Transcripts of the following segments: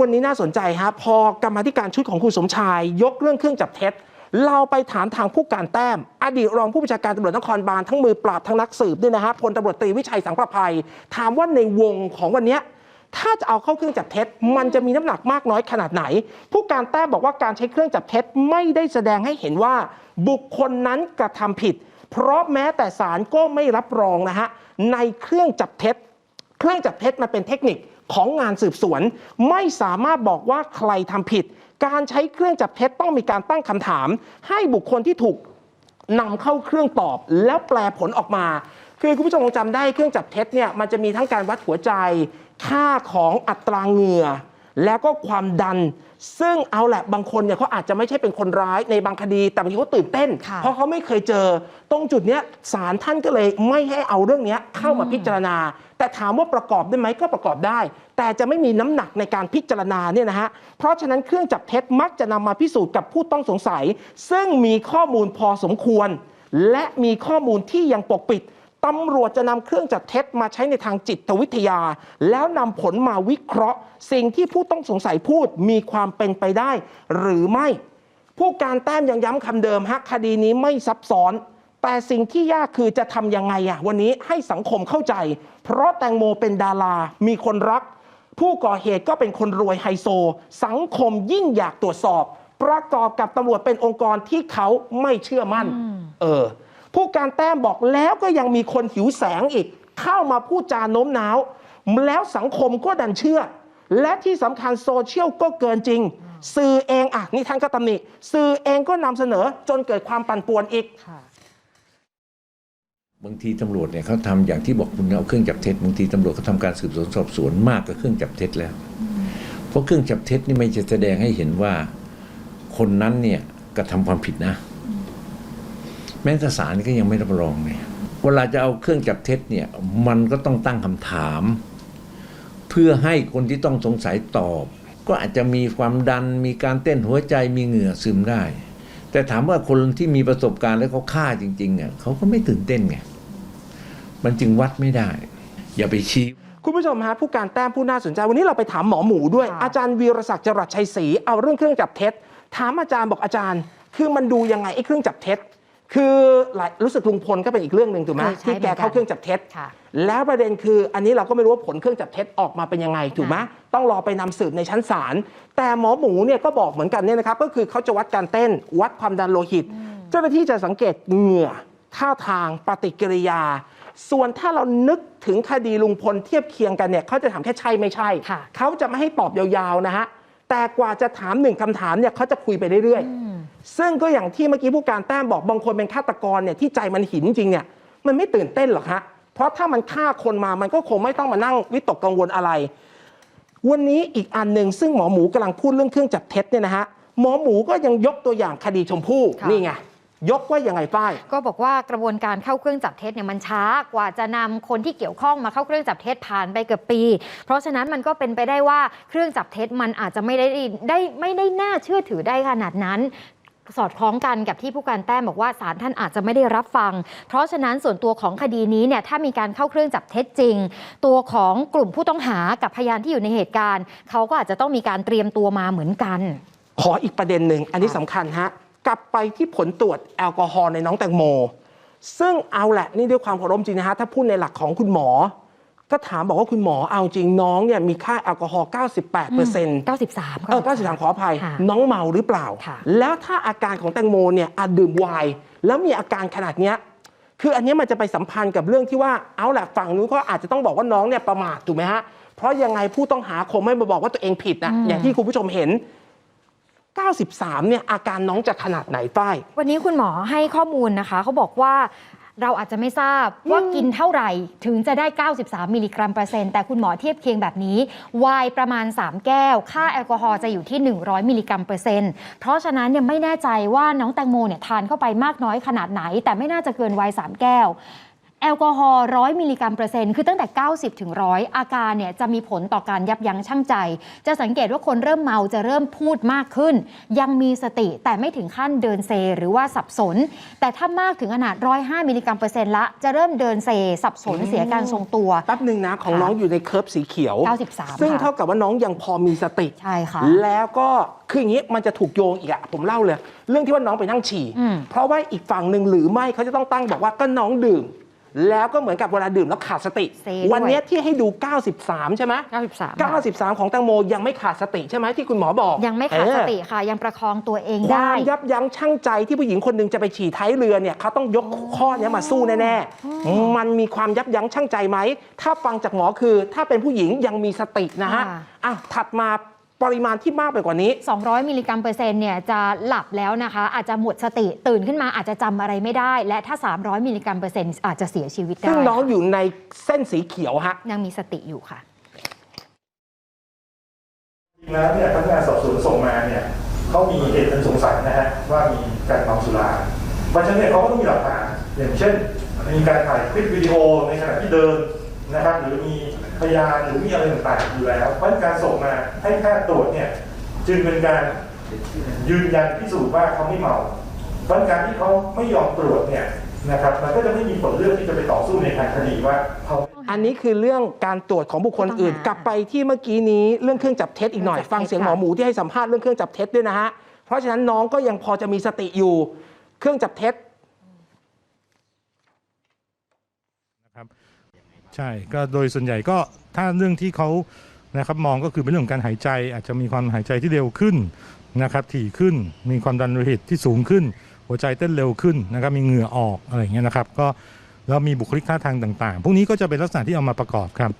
วันนี้น่าสนใจฮะพอกรรมาธิการชุดของคุณสมชาย ยกเรื่องเครื่องจับเท็จ เราไปถามทางผู้การแต้ม อดีตรองผู้บัญชาการตำรวจนครบาลทั้งมือปราบทั้งนักสืบเนี่ยนะฮะพลตำรวจตรีวิชัยสังประภัย ถามว่าในวงของวันนี้ถ้าจะเอาเข้าเครื่องจับเท็จ มันจะมีน้ำหนักมากน้อยขนาดไหน ผู้การแต้มบอกว่าการใช้เครื่องจับเท็จไม่ได้แสดงให้เห็นว่า บุคคลนั้นกระทำผิด เพราะแม้แต่ศาลก็ไม่รับรองนะฮะในเครื่องจับเท็จ เครื่องจับเท็จมันเป็นเทคนิค ของงานสืบสวน ไม่สามารถบอกว่าใครทำผิด การใช้เครื่องจับเท็จต้องมีการตั้งคำถาม ให้บุคคลที่ถูกนำเข้าเครื่องตอบแล้วแปลผลออกมา คือคุณผู้ชมคงจำได้เครื่องจับเท็จเนี่ยมันจะมีทั้งการวัดหัวใจ ค่าของอัตราเหงื่อ แล้วก็ความดัน ซึ่งเอาแหละบางคนเนี่ยเขาอาจจะไม่ใช่เป็นคนร้ายในบางคดี แต่บางทีเขาตื่นเต้น ค่ะเพราะเขาไม่เคยเจอ ตรงจุดเนี้ยศาลท่านก็เลยไม่ให้เอาเรื่องเนี้ยเข้ามาพิจารณา แต่ถามว่าประกอบได้ไหมก็ประกอบได้ แต่จะไม่มีน้ำหนักในการพิจารณาเนี่ยนะฮะเพราะฉะนั้นเครื่องจับเท็จมักจะนำมาพิสูจน์กับผู้ต้องสงสัย ซึ่งมีข้อมูลพอสมควร และมีข้อมูลที่ยังปกปิด ตำรวจจะนำเครื่องจับเท็จมาใช้ในทางจิตวิทยา แล้วนำผลมาวิเคราะห์ สิ่งที่ผู้ต้องสงสัยพูดมีความเป็นไปได้ หรือไม่ ผู้การแต้มยังย้ำคำเดิมฮะคดีนี้ไม่ซับซ้อน แต่สิ่งที่ยากคือจะทำยังไงอะวันนี้ให้สังคมเข้าใจ เพราะแตงโมเป็นดารา มีคนรัก ผู้ก่อเหตุก็เป็นคนรวยไฮโซ สังคมยิ่งอยากตรวจสอบ ประกอบกับตำรวจเป็นองค์กรที่เขาไม่เชื่อมั่น เออ ผู้การแต้มบอกแล้วก็ยังมีคนหิวแสงอีก เข้ามาพูดจาโน้มน้าว แล้วสังคมก็ดันเชื่อ และที่สำคัญโซเชียลก็เกินจริง สื่อเองอะนี่ท่านก็ตำหนิสื่อเองก็นำเสนอจนเกิดความปั่นป่วนอีกค่ะบางทีตำรวจเนี่ยเขาทำอย่างที่บอกคุณเอาเครื่องจับเท็จบางทีตำรวจเขาทำการสืบสวนสอบสวนมากกว่าเครื่องจับเท็จแล้ว เพราะเครื่องจับเท็จนี่ไม่จะแสดงให้เห็นว่า คนนั้นเนี่ยกระทำความผิดนะ แม้แต่ศาลก็ยังไม่รับรองเนี่ยเวลาจะเอาเครื่องจับเท็จเนี่ยมันก็ต้องตั้งคำถาม เพื่อให้คนที่ต้องสงสัยตอบ ก็อาจจะมีความดันมีการเต้นหัวใจมีเหงื่อซึมได้ แต่ถามว่าคนที่มีประสบการณ์แล้วเขาฆ่าจริงๆอะเขาก็ไม่ตื่นเต้นไงมันจึงวัดไม่ได้ อย่าไปชี้คุณผู้ชมฮะผู้การแต้มผู้น่าสนใจ วันนี้เราไปถามหมอหมูด้วยค่ะอาจารย์วีรศักดิ์จรัสชัยศรีเอาเรื่องเครื่องจับเท็จ ถามอาจารย์บอกอาจารย์ คือมันดูยังไงไอ้เครื่องจับเท็จ คือหลายรู้สึกลุงพลก็เป็นอีกเรื่องหนึ่งถูกไหมเคยใช้ที่แกเข้าเครื่องจับเท็จค่ะแล้วประเด็นคืออันนี้เราก็ไม่รู้ว่าผลเครื่องจับเท็จออกมาเป็นยังไงถูกไหมต้องรอไปนำสืบในชั้นศาลแต่หมอหมูเนี่ยก็บอกเหมือนกันเนี่ยนะครับก็คือเขาจะวัดการเต้น วัดความดันโลหิต เจ้าหน้าที่จะสังเกตเหงื่อท่าทางปฏิกิริยา ส่วนถ้าเรานึกถึงคดีลุงพลเทียบเคียงกันเนี่ยเขาจะถามแค่ใช่ไม่ใช่ค่ะเขาจะไม่ให้ตอบยาวๆนะฮะแต่กว่าจะถามหนึ่งคำถามเนี่ยเขาจะคุยไปเรื่อยๆ ซึ่งก็อย่างที่เมื่อกี้ผู้การแต้มบอกบางคนเป็นฆาตกรเนี่ยที่ใจมันหินจริงเนี่ยมันไม่ตื่นเต้นหรอกฮะเพราะถ้ามันฆ่าคนมามันก็คงไม่ต้องมานั่งวิตกกังวลอะไร วันนี้อีกอันหนึ่งซึ่งหมอหมูกำลังพูดเรื่องเครื่องจับเท็จเนี่ยนะฮะหมอหมูก็ยังยกตัวอย่างคดีชมพู่ค่ะนี่ไงยกว่ายังไงป้าย ก็บอกว่ากระบวนการเข้าเครื่องจับเท็จเนี่ยมันช้ากว่าจะนำคนที่เกี่ยวข้องมาเข้าเครื่องจับเท็จผ่านไปเกือบปี เพราะฉะนั้นมันก็เป็นไปได้ว่าเครื่องจับเท็จมันอาจจะไม่ได้ได้ไม่ได้น่าเชื่อถือได้ขนาดนั้น สอดคล้องกันกับที่ผู้การแต้มบอกว่าศาลท่านอาจจะไม่ได้รับฟัง เพราะฉะนั้นส่วนตัวของคดีนี้เนี่ยถ้ามีการเข้าเครื่องจับเท็จจริง ตัวของกลุ่มผู้ต้องหากับพยานที่อยู่ในเหตุการณ์เขาก็อาจจะต้องมีการเตรียมตัวมาเหมือนกัน ขออีกประเด็นหนึ่งอันนี้ค่ะสำคัญฮะกลับไปที่ผลตรวจแอลกอฮอล์ในน้องแตงโม ซึ่งเอาแหละนี่ด้วยความเคารพจริงนะฮะถ้าพูดในหลักของคุณหมอ ก็ถามบอกว่าคุณหมอเอาจริงน้องเนี่ยมีค่าแอลกอฮอล์98เปอร์เซ็นต์93เออ93 ขออภัยค่ะน้องเมาหรือเปล่าค่ะแล้วถ้าอาการของแตงโมเนี่ยอาจดื่มไวน์แล้วมีอาการขนาดเนี้ยคืออันเนี้ยมันจะไปสัมพันธ์กับเรื่องที่ว่าเอาแหละฝั่งนู้นก็อาจจะต้องบอกว่าน้องเนี่ยประมาทถูกไหมฮะเพราะยังไงผู้ต้องหาคงไม่มาบอกว่าตัวเองผิดนะอืมอย่างที่คุณผู้ชมเห็น93เนี่ยอาการน้องจะขนาดไหนฝ้าย วันนี้คุณหมอให้ข้อมูลนะคะ เขาบอกว่า เราอาจจะไม่ทราบว่ากินเท่าไหร่ถึงจะได้ 93 มิลลิกรัมเปอร์เซ็นต์แต่คุณหมอเทียบเคียงแบบนี้ไวน์ประมาณ 3 แก้ว ค่าแอลกอฮอล์จะอยู่ที่ 100 มิลลิกรัมเปอร์เซ็นต์เพราะฉะนั้นเนี่ยไม่แน่ใจว่าน้องแตงโมเนี่ยทานเข้าไปมากน้อยขนาดไหน แต่ไม่น่าจะเกินไวน์3แก้ว แอลกอฮอล์ร้อยมิลลิกรัมเปอร์เซ็นต์คือตั้งแต่ 90 ถึงร้อยอาการเนี่ยจะมีผลต่อการยับยั้งชั่งใจ จะสังเกตว่าคนเริ่มเมาจะเริ่มพูดมากขึ้น ยังมีสติแต่ไม่ถึงขั้นเดินเซ หรือว่าสับสน แต่ถ้ามากถึงขนาด105มิลลิกรัมเปอร์เซ็นต์ละจะเริ่มเดินเซ สับสนเสียการทรงตัว แป๊บหนึ่งนะของค่ะน้องอยู่ในเคิร์ฟสีเขียว 93 ซึ่งค่ะเท่ากับว่าน้องยังพอมีสติใช่ค่ะแล้วก็คืออย่างนี้มันจะถูกโยงอีกอะผมเล่าเลย เรื่องที่ว่าน้องไปนั่งฉี่ อืม เพราะว่าอีกฝั่งหนึ่งหรือไม่เขาจะต้องตั้งบอกว่าก็น้องดื่ม แล้วก็เหมือนกับเวลาดื่มแล้วขาดสติ เซด้วย วันเนี้ยที่ให้ดู 93 ใช่ไหม93ค่ะ93 ของแตงโมยังไม่ขาดสติใช่ไหมที่คุณหมอบอกยังไม่ขาดเออ สติค่ะ ยังประคองตัวเองควาได้ มยับยั้งชั่งใจที่ผู้หญิงคนหนึ่งจะไปฉี่ท้ายเรือเนี่ยเขาต้องยกข้อเนี้ยมาสู้แน่ๆ มันมีความยับยั้งชั่งใจไหม ถ้าฟังจากหมอคือ ถ้าเป็นผู้หญิงยังมีสตินะฮะค่ะ อะถัดมา ปริมาณที่มากไปกว่านี้ 200 มิลลิกรัมเปอร์เซ็นต์เนี่ยจะหลับแล้วนะคะ อาจจะหมดสติตื่นขึ้นมาอาจจะจำอะไรไม่ได้ และถ้า 300 มิลลิกรัมเปอร์เซ็นต์อาจจะเสียชีวิตได้ซึ่งน้องอยู่ในเส้นสีเขียวฮะยังมีสติอยู่ค่ะจริงแล้วเนี่ยพนักงานสอบสวนส่งมาเนี่ยเขามีเหตุอันสงสัยนะฮะว่ามีการเมาสุราเพราะฉะนั้นเนี่ยเขาก็ต้องมีหลักฐานอย่างเช่น มีการถ่ายคลิปวิดีโอในขณะที่เดินนะครับ หรือมี พยานหรือมีอะไรต่างๆอยู่แล้ว เพราะฉะนั้นการส่งมาให้แพทย์ตรวจเนี่ยจึงเป็นการยืนยันพิสูจน์ว่าเขาไม่เมาเพราะฉะนั้นการที่เขาไม่ยอมตรวจเนี่ยนะครับมันก็จะไม่มีผลเรื่องที่จะไปต่อสู้ในทางคดีว่าเขาอันนี้คือเรื่องการตรวจของบุคคลอื่นผู้ต้องหากลับไปที่เมื่อกี้นี้เรื่องเครื่องจับเท็จอีกหน่อยเครื่องจับเท็จฟังเสียงหมอหมูที่ให้สัมภาษณ์เรื่องเครื่องจับเท็จด้วยนะฮะเพราะฉะนั้นน้องก็ยังพอจะมีสติอยู่ เครื่องจับเท็จ ใช่ก็โดยส่วนใหญ่ก็ถ้าเรื่องที่เขานะครับมองก็คือเป็นเรื่องของการหายใจ อาจจะมีความหายใจที่เร็วขึ้นนะครับถี่ขึ้น มีความดันโลหิตที่สูงขึ้น หัวใจเต้นเร็วขึ้นนะครับมีเหงื่อออกอะไรอย่างเงี้ยนะครับ ก็แล้วมีบุคลิกท่าทางต่างๆ พวกนี้ก็จะเป็นลักษณะที่เอามาประกอบครับ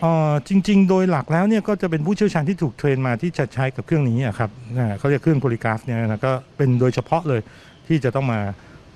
เอ่อจริง ๆ โดยหลักแล้วเนี่ยก็จะเป็นผู้เชี่ยวชาญที่ถูกเทรนมาที่จะใช้กับเครื่องนี้อะครับอ่าเขาเรียกเครื่องโพลิกราฟเนี่ยนะก็เป็นโดยเฉพาะเลยที่จะต้องมาอ่า